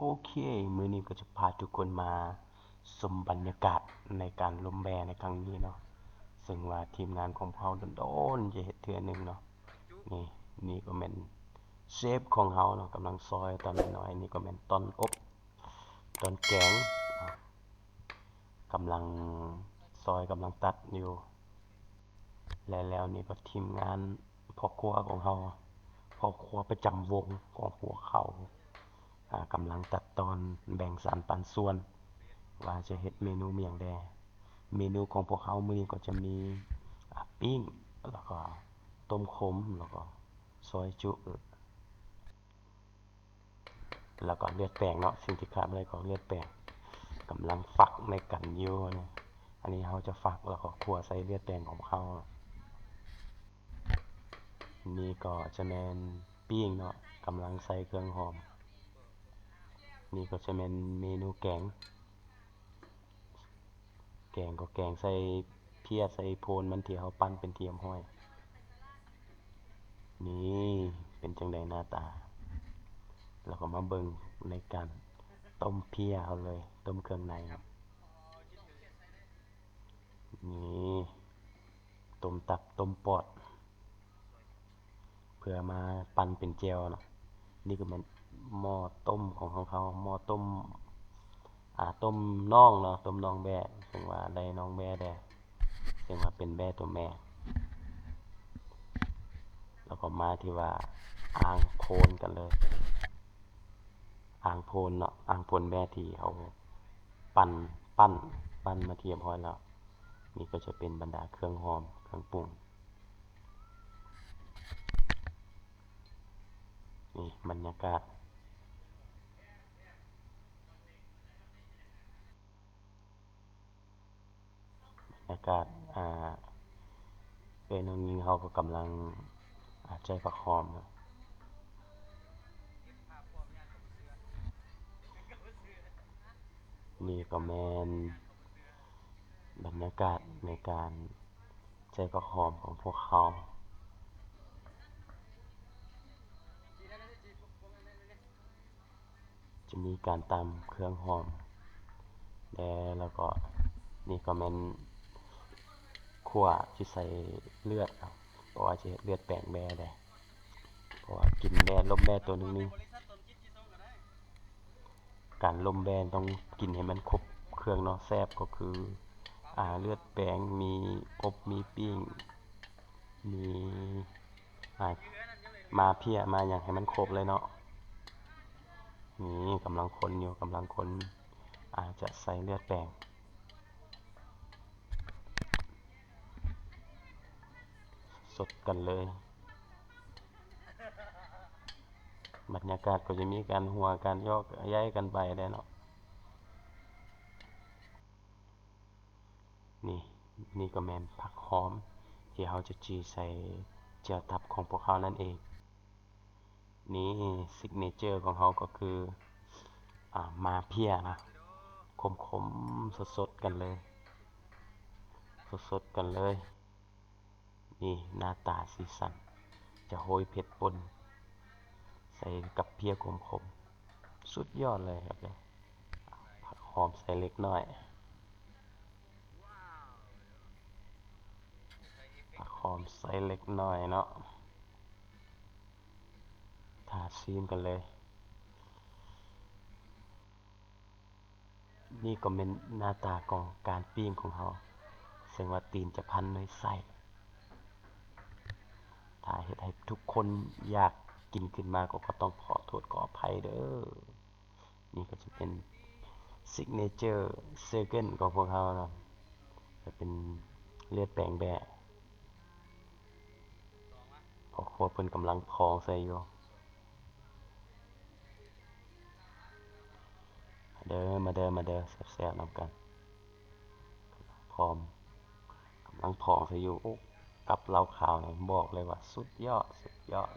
โอเค มือนี้ก็จะพาทุกคนมาชมบรรยากาศในการล้มแบในครั้งนี้เนาะ ซึ่งว่าทีมงานของเราโดนๆจะเฮ็ดเทื่อหนึงเนาะ นี่นี่ก็แม่นเชฟของเราเนาะกำลังซอยตอนน้อยนี่ก็แม่นตอนอบตอนแกงกำลังซอยกำลังตัดอยู่ และแล้วนี่ก็ทีมงานพ่อครัวของเราพ่อครัวประจำวงของพวกเขา กำลังตัดตอนแบ่งสรรปันส่วน ว่าจะเฮ็ดเมนูเมียงแดเมนูของพวกเขามือนี้ก็จะมีปิ้ง แล้วก็ต้มขม แล้วก็ซอยจุ แล้วก็เลือดแปลงเนาะ สิ่งที่ขาดบ่ได้ก็เลือดแปลงกำลังฝักในกันยูเนี่ยอันนี้เราจะฝักแล้วก็คั่วใส่เลือดแปลงของเรานี่ก็จะแมนปิ้งเนาะกำลังใส่เครื่องหอม นี่ก็จะแม่นเมนูแกง แกงก็แกงใส่เพียใส่โพนมันที่เราปั้นเป็นเทียมห้อย นี่เป็นจังใดหน้าตาแล้วก็มาเบิ่งในการต้มเพียเอาเลย ต้มเครื่องในครับ นี่ต้มตับต้มปอด เพื่อมาปั่นเป็นแจ่วเนาะนี่ก็ม่น หม้อต้มของของเขาหม้อต้ม อ่าต้มน่องเนาะต้มน่องแบะซึ่งว่าได้น้องแบะแดซึ่งว่าเป็นแบะตัวแม่ แล้วก็มาที่ว่าอ่างโพนกันเลย อ่างโพนเนาะอ่างโพนแบะที่เขาปั่นปั้นปั้นมาเทียบร้อยแล้วนี่ก็จะเป็นบรรดาเครื่องหอมเครื่องปรุงนี่บรรยากาศ บรรยากาศเอื้อยน้องหญิงเขาก็กำลังใจผักหอมนะนี่ก็แมนบรรยากาศในการใจผักหอมของพวกเขาจะมีการตำเครื่องหอม และแล้วก็นี่ก็แมน คั่วสิใส่เลือดเนาะเพราะว่าสิเลือดแปลงแบะแดเพราะว่ากินแบะล้มแบะตัวนึงนี่การลมแบะต้องกินให้มันครบเครื่องเนาะแซบก็คืออ่าเลือดแปลงมีอบมีปิ้งมีอ่ามาเพียมาหยังให้มันครบเลยเนาะนี่กำลังคนอยู่กำลังคนอ่าจะใส่เลือดแปลง สดกันเลย บรรยากาศก็จะมีการหัวการยอกย้ายกันไปแหละเนาะนี่นี่ก็แม่นผักหอม ที่เราจะจีใส่แจ่วตับของพวกเรานั่นเอง นี่ signature ของเราก็คืออ่ามาเพียนะขมๆสดๆกันเลย สดๆกันเลย นี่หน้าตาสีสัน จะโรยเผ็ดป่นใส่กับเพียขมๆสุดยอดเลยครับเนี่ยผักหอมใส่เล็กน้อย ผักหอมใส่เล็กน้อยเนาะทาซีมกันเลย นี่ก็แม่นหน้าตาของการปิ้งของเราซึ่งว่าตีนจะพันด้วยไส้ ถ้าเฮ็ดให้ทุกคนอยากกินขึ้นมาก็ก็ต้องขอโทษขออภัยเด้อ นี่ก็จะเป็น signature second ของพวกเรานะจะเป็นเลือดแปลงแบะพอครัวเพิ่นกำลังพองใส่อยู่เด้อมาเด้อมาเด้อแซ่บๆนำกัน พร้อมกำลังพองใส่อยู่โอ้ กับเราข่าวเนี่ยบอกเลยว่า สุดยอด สุดยอด